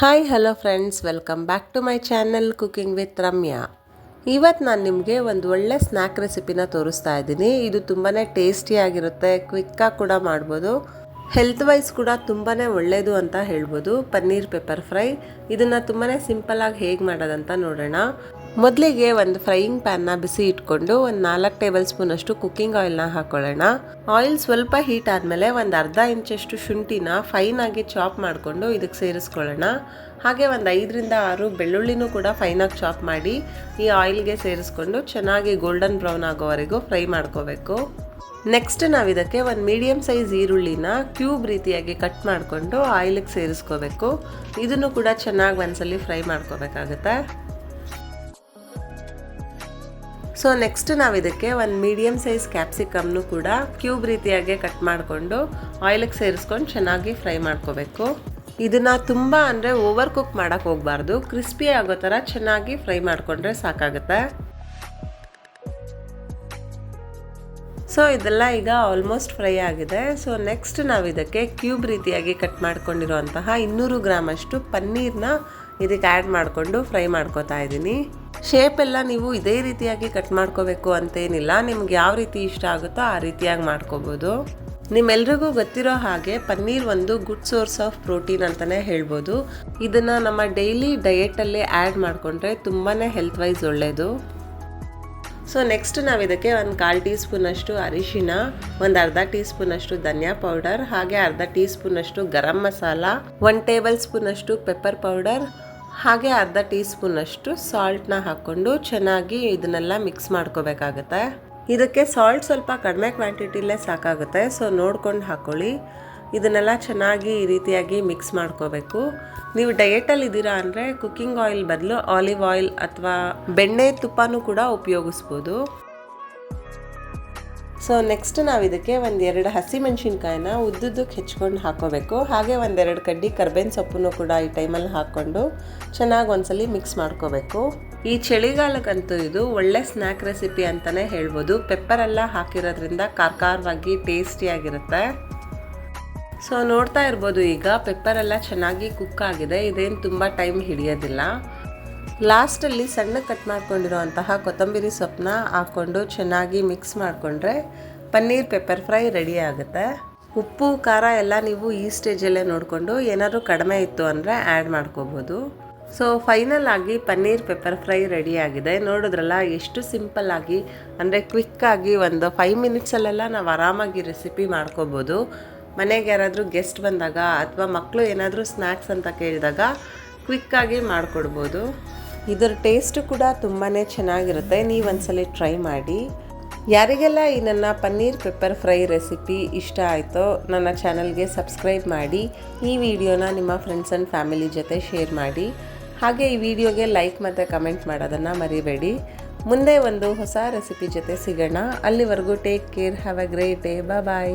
Hi hello friends welcome back to my channel cooking with Ramya ಇವತ್ತು ನಾನು ನಿಮಗೆ ಒಂದು ಒಳ್ಳೆ ಸ್ನ್ಯಾಕ್ ರೆಸಿಪಿನ ತೋರಿಸ್ತಾ ಇದ್ದೀನಿ. ಇದು ತುಂಬಾ ಟೇಸ್ಟಿಯಾಗಿರುತ್ತೆ ಕ್ವಿಕ್ಕಾಗಿ ಕೂಡ ಮಾಡ್ಬೋದು. ಹೆಲ್ತ್ ವೈಸ್ ಕೂಡ ತುಂಬಾ ಒಳ್ಳೆಯದು ಅಂತ ಹೇಳ್ಬೋದು. ಪನ್ನೀರ್ ಪೆಪ್ಪರ್ ಫ್ರೈ ಇದನ್ನು ತುಂಬಾ ಸಿಂಪಲ್ಲಾಗಿ ಹೇಗೆ ಮಾಡೋದಂತ ನೋಡೋಣ. ಮೊದಲಿಗೆ ಒಂದು ಫ್ರೈಯಿಂಗ್ ಪ್ಯಾನ್ನ ಬಿಸಿ ಇಟ್ಕೊಂಡು ಒಂದು ನಾಲ್ಕು ಟೇಬಲ್ ಸ್ಪೂನ್ ಅಷ್ಟು ಕುಕ್ಕಿಂಗ್ ಆಯಿಲ್ನ ಹಾಕೊಳ್ಳೋಣ. ಆಯಿಲ್ ಸ್ವಲ್ಪ ಹೀಟ್ ಆದಮೇಲೆ ಒಂದು ಅರ್ಧ ಇಂಚಷ್ಟು ಶುಂಠಿನ ಫೈನ್ ಆಗಿ ಚಾಪ್ ಮಾಡಿಕೊಂಡು ಇದಕ್ಕೆ ಸೇರಿಸ್ಕೊಳ್ಳೋಣ. ಹಾಗೆ ಒಂದು ಐದರಿಂದ ಆರು ಬೆಳ್ಳುಳ್ಳಿನೂ ಕೂಡ ಫೈನಾಗಿ ಚಾಪ್ ಮಾಡಿ ಈ ಆಯಿಲ್ಗೆ ಸೇರಿಸ್ಕೊಂಡು ಚೆನ್ನಾಗಿ ಗೋಲ್ಡನ್ ಬ್ರೌನ್ ಆಗೋವರೆಗೂ ಫ್ರೈ ಮಾಡ್ಕೋಬೇಕು. ನೆಕ್ಸ್ಟ್ ನಾವು ಇದಕ್ಕೆ ಒಂದು ಮೀಡಿಯಮ್ ಸೈಜ್ ಈರುಳ್ಳಿನ ಕ್ಯೂಬ್ ರೀತಿಯಾಗಿ ಕಟ್ ಮಾಡಿಕೊಂಡು ಆಯಿಲಿಗೆ ಸೇರಿಸ್ಕೋಬೇಕು. ಇದನ್ನು ಕೂಡ ಚೆನ್ನಾಗಿ ಒಂದ್ಸಲಿ ಫ್ರೈ ಮಾಡ್ಕೋಬೇಕಾಗತ್ತೆ. ಸೊ ನೆಕ್ಸ್ಟ್ ನಾವು ಇದಕ್ಕೆ ಒಂದು ಮೀಡಿಯಮ್ ಸೈಜ್ ಕ್ಯಾಪ್ಸಿಕಮ್ನು ಕೂಡ ಕ್ಯೂಬ್ ರೀತಿಯಾಗಿ ಕಟ್ ಮಾಡಿಕೊಂಡು ಆಯಿಲಿಗೆ ಸೇರಿಸ್ಕೊಂಡು ಚೆನ್ನಾಗಿ ಫ್ರೈ ಮಾಡ್ಕೋಬೇಕು. ಇದನ್ನು ತುಂಬ ಅಂದರೆ ಓವರ್ ಕುಕ್ ಮಾಡೋಕ್ಕೆ ಹೋಗಬಾರ್ದು. ಕ್ರಿಸ್ಪಿ ಆಗೋ ಥರ ಚೆನ್ನಾಗಿ ಫ್ರೈ ಮಾಡಿಕೊಂಡ್ರೆ ಸಾಕಾಗುತ್ತೆ. ಸೊ ಇದೆಲ್ಲ ಈಗ ಆಲ್ಮೋಸ್ಟ್ ಫ್ರೈ ಆಗಿದೆ. ಸೊ ನೆಕ್ಸ್ಟ್ ನಾವು ಇದಕ್ಕೆ ಕ್ಯೂಬ್ ರೀತಿಯಾಗಿ ಕಟ್ ಮಾಡ್ಕೊಂಡಿರುವಂತಹ ಇನ್ನೂರು ಗ್ರಾಮಷ್ಟು ಪನ್ನೀರ್ನ ಇದಕ್ಕೆ ಆ್ಯಡ್ ಮಾಡಿಕೊಂಡು ಫ್ರೈ ಮಾಡ್ಕೋತಾ ಇದ್ದೀನಿ ಶೇಪ್ ಎಲ್ಲ ನೀವು ಇದೇ ರೀತಿಯಾಗಿ ಕಟ್ ಮಾಡ್ಕೋಬೇಕು ಅಂತೇನಿಲ್ಲ. ನಿಮ್ಗೆ ಯಾವ ರೀತಿ ಇಷ್ಟ ಆಗುತ್ತೋ ಆ ರೀತಿಯಾಗಿ ಮಾಡ್ಕೋಬೋದು. ನಿಮ್ಮೆಲ್ರಿಗೂ ಗೊತ್ತಿರೋ ಹಾಗೆ ಪನ್ನೀರ್ ಒಂದು ಗುಡ್ ಸೋರ್ಸ್ ಆಫ್ ಪ್ರೋಟೀನ್ ಅಂತಲೇ ಹೇಳ್ಬೋದು. ಇದನ್ನು ನಮ್ಮ ಡೈಲಿ ಡಯೆಟಲ್ಲಿ ಆ್ಯಡ್ ಮಾಡಿಕೊಂಡ್ರೆ ತುಂಬಾ ಹೆಲ್ತ್ ವೈಸ್ ಒಳ್ಳೆಯದು ಸೊ ನೆಕ್ಸ್ಟ್ ನಾವು ಇದಕ್ಕೆ ಒಂದು ಕಾಲು ಟೀ ಸ್ಪೂನಷ್ಟು ಅರಿಶಿನ ಒಂದು ಅರ್ಧ ಟೀ ಸ್ಪೂನಷ್ಟು ಧನಿಯಾ ಪೌಡರ್ ಹಾಗೆ ಅರ್ಧ ಟೀ ಸ್ಪೂನಷ್ಟು ಗರಂ ಮಸಾಲ ಒನ್ ಟೇಬಲ್ ಸ್ಪೂನಷ್ಟು ಪೆಪ್ಪರ್ ಪೌಡರ್ ಹಾಗೆ ಅರ್ಧ ಟೀ ಸ್ಪೂನಷ್ಟು ಸಾಲ್ಟ್ನ ಹಾಕ್ಕೊಂಡು ಚೆನ್ನಾಗಿ ಇದನ್ನೆಲ್ಲ ಮಿಕ್ಸ್ ಮಾಡ್ಕೋಬೇಕಾಗತ್ತೆ. ಇದಕ್ಕೆ ಸಾಲ್ಟ್ ಸ್ವಲ್ಪ ಕಡಿಮೆ ಕ್ವಾಂಟಿಟಿಲೇ ಸಾಕಾಗುತ್ತೆ, ಸೊ ನೋಡ್ಕೊಂಡು ಹಾಕ್ಕೊಳ್ಳಿ ಇದನ್ನೆಲ್ಲ ಚೆನ್ನಾಗಿ ಈ ರೀತಿಯಾಗಿ ಮಿಕ್ಸ್ ಮಾಡ್ಕೋಬೇಕು. ನೀವು ಡಯೆಟಲ್ಲಿ ಇದ್ದೀರಾ ಅಂದರೆ ಕುಕ್ಕಿಂಗ್ ಆಯಿಲ್ ಬದಲು ಆಲಿವ್ ಆಯಿಲ್ ಅಥವಾ ಬೆಣ್ಣೆ ತುಪ್ಪನೂ ಕೂಡ ಉಪಯೋಗಿಸ್ಬೋದು. ಸೊ ನೆಕ್ಸ್ಟ್ ನಾವು ಇದಕ್ಕೆ ಒಂದೆರಡು ಹಸಿಮೆಣ್ಸಿನ್ಕಾಯಿನ ಉದ್ದುದ್ದಕ್ಕೆ ಹೆಚ್ಕೊಂಡು ಹಾಕೋಬೇಕು. ಹಾಗೆ ಒಂದೆರಡು ಕಡ್ಡಿ ಕರ್ಬೇವಿನ ಸೊಪ್ಪನ್ನು ಕೂಡ ಈ ಟೈಮಲ್ಲಿ ಹಾಕ್ಕೊಂಡು ಚೆನ್ನಾಗಿ ಒಂದ್ಸಲಿ ಮಿಕ್ಸ್ ಮಾಡ್ಕೋಬೇಕು. ಈ ಚಳಿಗಾಲಕ್ಕಂತೂ ಇದು ಒಳ್ಳೆ ಸ್ನ್ಯಾಕ್ ರೆಸಿಪಿ ಅಂತಲೇ ಹೇಳ್ಬೋದು. ಪೆಪ್ಪರೆಲ್ಲ ಹಾಕಿರೋದ್ರಿಂದ ಕಾರ್ಕಾರವಾಗಿ ಟೇಸ್ಟಿಯಾಗಿರುತ್ತೆ ಸೊ ನೋಡ್ತಾ ಇರ್ಬೋದು ಈಗ ಪೆಪ್ಪರೆಲ್ಲ ಚೆನ್ನಾಗಿ ಕುಕ್ ಆಗಿದೆ. ಇದೇನು ತುಂಬ ಟೈಮ್ ಹಿಡಿಯೋದಿಲ್ಲ. ಲಾಸ್ಟಲ್ಲಿ ಸಣ್ಣ ಕಟ್ ಮಾಡ್ಕೊಂಡಿರುವಂತಹ ಕೊತ್ತಂಬರಿ ಸೊಪ್ಪನ್ನ ಹಾಕ್ಕೊಂಡು ಚೆನ್ನಾಗಿ ಮಿಕ್ಸ್ ಮಾಡಿಕೊಂಡ್ರೆ ಪನ್ನೀರ್ ಪೆಪ್ಪರ್ ಫ್ರೈ ರೆಡಿ ಆಗುತ್ತೆ. ಉಪ್ಪು, ಖಾರ ಎಲ್ಲ ನೀವು ಈ ಸ್ಟೇಜಲ್ಲೇ ನೋಡಿಕೊಂಡು ಏನಾದರೂ ಕಡಿಮೆ ಇತ್ತು ಅಂದರೆ ಆ್ಯಡ್ ಮಾಡ್ಕೋಬೋದು. ಸೊ ಫೈನಲ್ ಆಗಿ ಪನ್ನೀರ್ ಪೆಪ್ಪರ್ ಫ್ರೈ ರೆಡಿ ಆಗಿದೆ. ನೋಡಿದ್ರಲ್ಲ, ಎಷ್ಟು ಸಿಂಪಲ್ ಆಗಿ, ಅಂದರೆ ಕ್ವಿಕ್ಕಾಗಿ ಒಂದು ಫೈವ್ ಮಿನಿಟ್ಸಲ್ಲೆಲ್ಲ ನಾವು ಆರಾಮಾಗಿ ರೆಸಿಪಿ ಮಾಡ್ಕೋಬೋದು. ಮನೆಗೆ ಯಾರಾದರೂ ಗೆಸ್ಟ್ ಬಂದಾಗ ಅಥವಾ ಮಕ್ಕಳು ಏನಾದರೂ ಸ್ನ್ಯಾಕ್ಸ್ ಅಂತ ಕೇಳಿದಾಗ ಕ್ವಿಕ್ಕಾಗಿ ಮಾಡಿಕೊಡ್ಬೋದು. ಇದರ ಟೇಸ್ಟು ಕೂಡ ತುಂಬಾ ಚೆನ್ನಾಗಿರುತ್ತೆ. ನೀವು ಒಂದ್ಸಲ ಟ್ರೈ ಮಾಡಿ. ಯಾರಿಗೆಲ್ಲ ಈ ನನ್ನ ಪನ್ನೀರ್ ಪೆಪ್ಪರ್ ಫ್ರೈ ರೆಸಿಪಿ ಇಷ್ಟ ಆಯಿತೋ ನನ್ನ ಚಾನಲ್ಗೆ ಸಬ್ಸ್ಕ್ರೈಬ್ ಮಾಡಿ. ಈ ವಿಡಿಯೋನ ನಿಮ್ಮ ಫ್ರೆಂಡ್ಸ್ ಆ್ಯಂಡ್ ಫ್ಯಾಮಿಲಿ ಜೊತೆ ಶೇರ್ ಮಾಡಿ. ಹಾಗೆ ಈ ವಿಡಿಯೋಗೆ ಲೈಕ್ ಮತ್ತು ಕಮೆಂಟ್ ಮಾಡೋದನ್ನು ಮರಿಬೇಡಿ. ಮುಂದೆ ಒಂದು ಹೊಸ ರೆಸಿಪಿ ಜೊತೆ ಸಿಗೋಣ. ಅಲ್ಲಿವರೆಗೂ take care have a great day bye